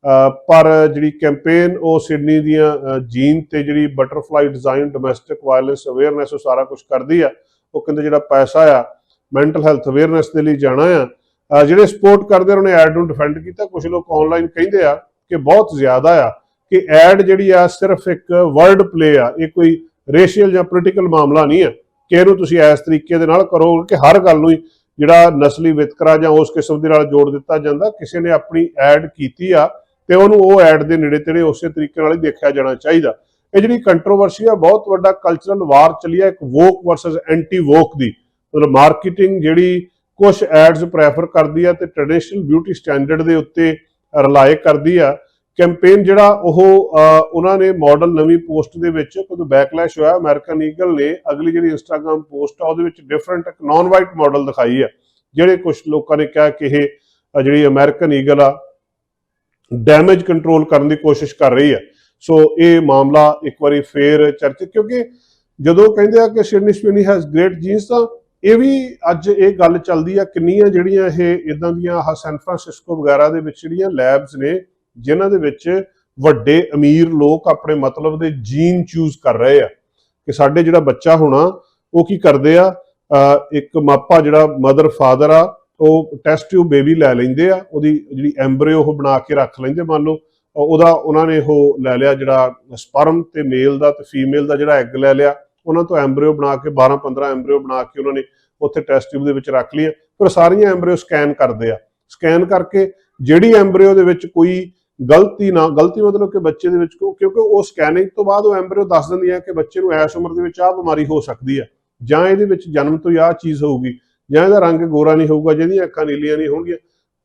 ਅਹ, ਪਰ ਜਿਹੜੀ ਕੈਂਪੇਨ ਉਹ ਸਿਡਨੀ ਦੀਆਂ ਜੀਨ ਤੇ ਜਿਹੜੀ butterfly design domestic violence awareness ਉਹ ਸਾਰਾ ਕੁਝ ਕਰਦੀ ਆ। ਉਹ ਕਹਿੰਦੇ ਜਿਹੜਾ ਪੈਸਾ ਆ ਮੈਂਟਲ ਹੈਲਥ ਅਵੇਅਰਨੈਸ ਦੇ ਲਈ ਜਾਣਾ ਆ ਜਿਹੜੇ ਸਪੋਰਟ ਕਰਦੇ ਆ, ਉਹਨਾਂ ਨੇ ਐਡ ਨੂੰ ਡਿਫੈਂਡ ਕੀਤਾ। ਕੁਝ ਲੋਕ ਆਨਲਾਈਨ ਕਹਿੰਦੇ ਆ ਕਿ ਬਹੁਤ ਜ਼ਿਆਦਾ ਆ ਕਿ ਐਡ ਜਿਹੜੀ ਆ ਸਿਰਫ ਇੱਕ ਵਰਡ ਪਲੇ ਆ ਇਹ ਕੋਈ ਰੇਸ਼ੀਅਲ ਜਾਂ ਪੋਲੀਟੀਕਲ ਮਾਮਲਾ ਨਹੀਂ ਆ। ਕਿ ਇਹਨੂੰ ਤੁਸੀਂ ਇਸ ਤਰੀਕੇ ਦੇ ਨਾਲ ਕਰੋ ਕਿ ਹਰ ਗੱਲ ਨੂੰ ਹੀ ਜਿਹੜਾ ਨਸਲੀ ਵਿਤਕਰਾ ਜਾਂ ਉਸ ਕਿਸਮ ਦੇ ਨਾਲ ਜੋੜ ਦਿੱਤਾ ਜਾਂਦਾ ਕਿਸੇ ਨੇ ਆਪਣੀ ਐਡ ਕੀਤੀ ਆ ਤੇ ਉਹਨੂੰ ਉਹ ਐਡ ਦੇ ਨੇੜੇ ਤੇੜੇ ਉਸੇ ਤਰੀਕੇ ਨਾਲ ਹੀ ਦੇਖਿਆ ਜਾਣਾ ਚਾਹੀਦਾ। ਇਹ ਜਿਹੜੀ ਕੰਟਰੋਵਰਸੀ ਆ ਬਹੁਤ ਵੱਡਾ ਕਲਚਰਲ ਵਾਰ ਚੱਲੀ ਆ ਇੱਕ ਵੋਕ ਵਰਸਸ ਐਂਟੀ ਵੋਕ ਦੀ। ਮਤਲਬ ਮਾਰਕੀਟਿੰਗ ਜਿਹੜੀ ਕੁਝ ਐਡਸ ਪ੍ਰੈਫਰ ਕਰਦੀ ਆ ਤੇ ਟ੍ਰੈਡੀਸ਼ਨਲ ਬਿਊਟੀ ਸਟੈਂਡਰਡ ਦੇ ਉੱਤੇ ਰਿਲਾਈ ਕਰਦੀ ਆ। ਕੈਂਪੇਨ ਜਿਹੜਾ ਉਹ ਉਹਨਾਂ ਨੇ ਮਾਡਲ ਨਵੀਂ ਪੋਸਟ ਦੇ ਵਿੱਚ ਕੋਈ ਬੈਕਲੈਸ਼ ਹੋਇਆ। ਅਮਰੀਕਨ ਈਗਲ ਨੇ ਅਗਲੀ ਜਿਹੜੀ ਇੰਸਟਾਗ੍ਰam ਪੋਸਟ ਆ, ਉਹਦੇ ਵਿੱਚ ਡਿਫਰੈਂਟ ਇੱਕ ਨਾਨ ਵਾਈਟ ਮਾਡਲ ਦਿਖਾਈ ਆ, ਜਿਹੜੇ ਕੁਝ ਲੋਕਾਂ ਨੇ ਕਿਹਾ ਕਿ ਇਹ ਜਿਹੜੀ ਅਮਰੀਕਨ ਈਗਲ ਆ ਡੈਮੇਜ ਕੰਟਰੋਲ ਕਰਨ ਦੀ ਕੋਸ਼ਿਸ਼ ਕਰ ਰਹੀ ਆ। ਸੋ ਇਹ ਮਾਮਲਾ ਇੱਕ ਵਾਰੀ ਫੇਰ ਚਰਚਿਤ, ਕਿਉਂਕਿ ਜਦੋਂ ਕਹਿੰਦੇ ਆ ਕਿ Sydney Sweeney has great jeans ਤਾਂ ਇਹ ਵੀ ਅੱਜ ਇਹ ਗੱਲ ਚੱਲਦੀ ਆ, ਕਿੰਨੀਆਂ ਜਿਹੜੀਆਂ ਇਹ ਇਦਾਂ ਦੀਆਂ ਆਹ ਸੈਨ ਫਰਾਂਸਿਸਕੋ ਵਗੈਰਾ ਦੇ ਵਿੱਚ ਜਿਹੜੀਆਂ ਲੈਬਸ ਨੇ, ਜਿਨ੍ਹਾਂ ਦੇ ਵਿੱਚ ਵੱਡੇ ਅਮੀਰ ਲੋਕ ਆਪਣੇ ਮਤਲਬ ਦੇ ਜੀਨ ਚੂਜ਼ ਕਰ ਰਹੇ ਆ ਕਿ ਸਾਡੇ ਜਿਹੜਾ ਬੱਚਾ ਹੋਣਾ, ਉਹ ਕੀ ਕਰਦੇ ਆ? ਇੱਕ ਮਾਪਾ ਜਿਹੜਾ ਮਦਰ ਫਾਦਰ ਆ, ਉਹ ਟੈਸਟ ਟਿਊਬ ਬੇਬੀ ਲੈ ਲੈਂਦੇ ਆ, ਉਹਦੀ ਜਿਹੜੀ ਐਮਬ੍ਰਿਓ ਉਹ ਬਣਾ ਕੇ ਰੱਖ ਲੈਂਦੇ ਮੰਨ ਲਓ ਉਹਦਾ ਉਹਨਾਂ ਨੇ ਉਹ ਲੈ ਲਿਆ ਜਿਹੜਾ ਸਪਰਮ ਤੇ ਮੇਲ ਦਾ ਤੇ ਫੀਮੇਲ ਦਾ ਜਿਹੜਾ ਐਗ ਲੈ ਲਿਆ। ਉਹਨਾਂ ਤੋਂ ਐਮਬ੍ਰਿਓ ਬਣਾ ਕੇ 12 15 ਐਮਬ੍ਰਿਓ ਬਣਾ ਕੇ ਉਹਨਾਂ ਨੇ ਉੱਥੇ ਟੈਸਟ ਟਿਊਬ ਦੇ ਵਿੱਚ ਰੱਖ ਲਈਆਂ ਫਿਰ ਸਾਰੀਆਂ ਐਮਬ੍ਰਿਓ ਸਕੈਨ ਕਰਦੇ ਆ। ਸਕੈਨ ਕਰਕੇ ਜਿਹੜੀ ਐਮਬ੍ਰਿਓ ਦੇ ਵਿੱਚ ਕੋਈ ਗਲਤੀ ਨਾ, ਗਲਤੀ ਮਤਲਬ ਕਿ ਬੱਚੇ ਦੇ ਵਿੱਚ ਕਿਉਂਕਿ ਉਹ ਸਕੈਨਿੰਗ ਤੋਂ ਬਾਅਦ ਉਹ ਐਮਬ੍ਰਿਓ ਦੱਸ ਦਿੰਦੀ ਹੈ ਕਿ ਬੱਚੇ ਨੂੰ ਐਸ ਉਮਰ ਦੇ ਵਿੱਚ ਆਹ ਬਿਮਾਰੀ ਹੋ ਸਕਦੀ ਹੈ ਜਾਂ ਇਹਦੇ ਵਿੱਚ ਜਨਮ ਤੋਂ ਹੀ ਆਹ ਚੀਜ਼ ਹੋਊਗੀ, ਜਾਂ ਇਹਦਾ ਰੰਗ ਗੋਰਾ ਨਹੀਂ ਹੋਊਗਾ, ਜਿਹਦੀਆਂ ਅੱਖਾਂ ਨੀਲੀਆਂ ਨਹੀਂ ਹੋਣਗੀਆਂ।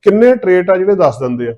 ਕਿੰਨੇ ਟ੍ਰੇਟ ਆ ਜਿਹੜੇ ਦੱਸ ਦਿੰਦੇ ਆ।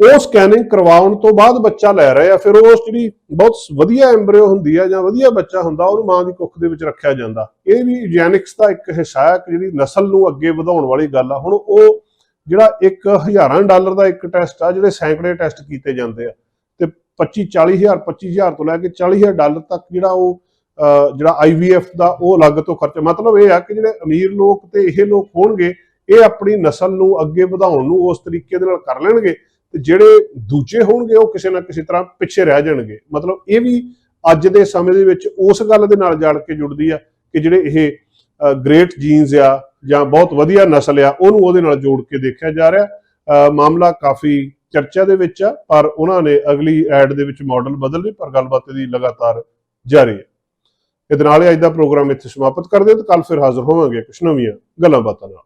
ਉਹ ਸਕੈਨਿੰਗ ਕਰਵਾਉਣ ਤੋਂ ਬਾਅਦ ਬੱਚਾ ਲੈ ਰਹੇ ਆ ਫਿਰ ਉਸ ਜਿਹੜੀ ਬਹੁਤ ਵਧੀਆ ਐਮਬ੍ਰਿਓ ਹੁੰਦੀ ਆ ਜਾਂ ਵਧੀਆ ਬੱਚਾ ਹੁੰਦਾ ਉਹਨੂੰ ਮਾਂ ਦੀ ਕੁੱਖ ਦੇ ਵਿੱਚ ਰੱਖਿਆ ਜਾਂਦਾ। ਇਹ ਵੀ ਯੂਜੈਨਿਕਸ ਦਾ ਇੱਕ ਹਿੱਸਾ ਹੈ ਜਿਹੜੀ ਨਸਲ ਨੂੰ ਅੱਗੇ ਵਧਾਉਣ ਵਾਲੀ ਗੱਲ ਆ। ਹੁਣ ਉਹ ਜਿਹੜਾ ਇੱਕ ਹਜ਼ਾਰਾਂ ਡਾਲਰ ਦਾ ਇੱਕ ਟੈਸਟ ਆ ਜਿਹੜੇ ਸੈਂਕੜੇ ਟੈਸਟ ਕੀਤੇ ਜਾਂਦੇ ਆ। ਤੇ 25 40000 25000 ਤੋਂ ਲੈ ਕੇ 40000 ਡਾਲਰ ਤੱਕ ਜਿਹੜਾ ਉਹ ਅਹ, ਜਿਹੜਾ ਆਈਵੀਐਫ ਦਾ ਉਹ ਅਲੱਗ ਤੋਂ ਖਰਚਾ। ਮਤਲਬ ਇਹ ਆ ਕਿ ਜਿਹੜੇ ਅਮੀਰ ਲੋਕ ਤੇ ਇਹ ਲੋਕ ਹੋਣਗੇ ਇਹ ਆਪਣੀ ਨਸਲ ਨੂੰ ਅੱਗੇ ਵਧਾਉਣ ਨੂੰ ਉਸ ਤਰੀਕੇ ਦੇ ਨਾਲ ਕਰ ਲੈਣਗੇ। ਤੇ ਜਿਹੜੇ ਦੂਜੇ ਹੋਣਗੇ ਉਹ ਕਿਸੇ ਨਾ ਕਿਸੇ ਤਰ੍ਹਾਂ ਪਿੱਛੇ ਰਹਿ ਜਾਣਗੇ। ਮਤਲਬ ਇਹ ਵੀ ਅੱਜ ਦੇ ਸਮੇਂ ਦੇ ਵਿੱਚ ਉਸ ਗੱਲ ਦੇ ਨਾਲ ਜੜ ਕੇ ਜੁੜਦੀ ਆ ਕਿ ਜਿਹੜੇ ਇਹ ਗ੍ਰੇਟ ਜੀਨਸ ਆ ਜਾਂ ਬਹੁਤ ਵਧੀਆ ਨਸਲ ਆ, ਉਹਨੂੰ ਉਹਦੇ ਨਾਲ ਜੋੜ ਕੇ ਦੇਖਿਆ ਜਾ ਰਿਹਾ। ਅਹ ਮਾਮਲਾ ਕਾਫੀ ਚਰਚਾ ਦੇ ਵਿੱਚ ਆ, ਪਰ ਉਹਨਾਂ ਨੇ ਅਗਲੀ ਐਡ ਦੇ ਵਿੱਚ ਮਾਡਲ ਬਦਲ ਲਈ ਪਰ ਗੱਲਬਾਤ ਦੀ ਲਗਾਤਾਰ ਜਾਰੀ ਹੈ ਇਹਦੇ ਨਾਲ ਹੀ ਅੱਜ ਦਾ ਪ੍ਰੋਗਰਾਮ ਇੱਥੇ ਸਮਾਪਤ ਕਰਦੇ ਹਾਂ ਤੇ ਕੱਲ ਫਿਰ ਹਾਜ਼ਰ ਹੋਵਾਂਗੇ ਕੁਝ ਨਵੀਆਂ ਗੱਲਾਂ ਬਾਤਾਂ ਨਾਲ।